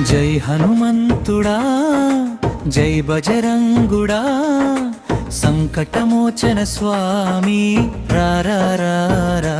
జై హనుమంతుడా జై బజరంగుడా సంకటమోచన స్వామి రారా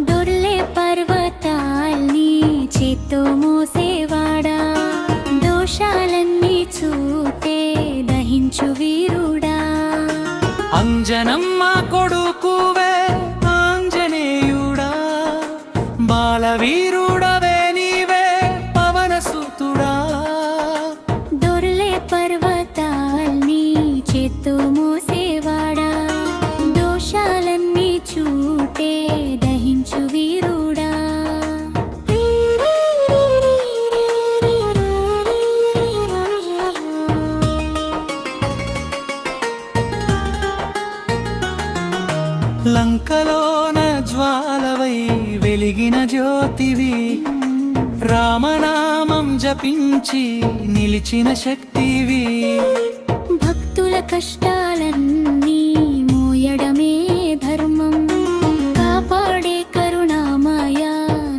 దొర్లే పర్వతాల్ని చేత్తో మోసేవాడా? దోషాలన్నీ చూతే దహించు వీరుడా? అంజనమ్మ కొడుకువే ఆంజనేయుడా? బాలవీరుడవే లంకలోన జ్వాలవై వెలిగిన జ్యోతివి రామనామం జపించి నిలిచిన శక్తివి. భక్తుల కష్టాలన్నీ మోయడమే ధర్మం. కాపాడే కరుణామయ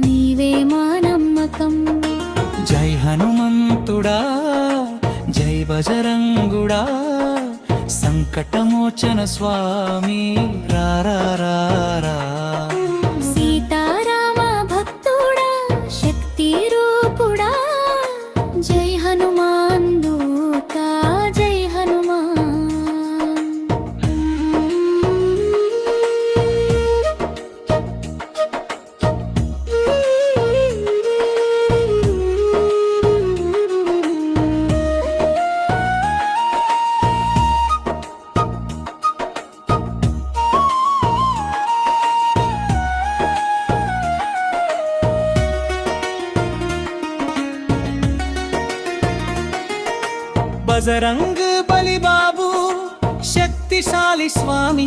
నీవే మా నమ్మకం జై హనుమంతుడా జై బజరంగుడా సంకటమోచన స్వామి రారా బజరంగ్ బలి బాబు శక్తిశాలి స్వామి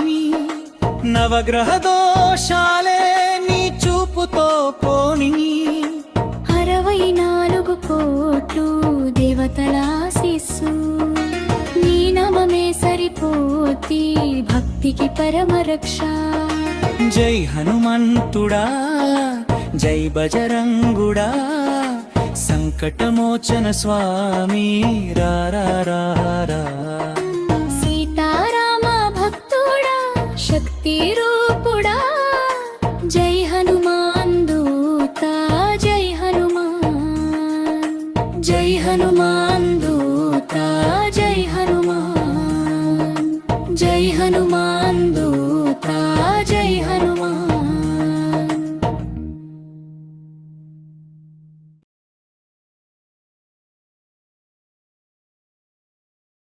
నవగ్రహ దోషాలే నీ చూపుతో పోని. అరవై నాలుగు కోట్లు దేవతల ఆశీస్సు నీ నమమే సరిపోతి భక్తికి పరమరక్ష జై హనుమంతుడా జై బజరంగుడా సంకటమోచన స్వామి రారా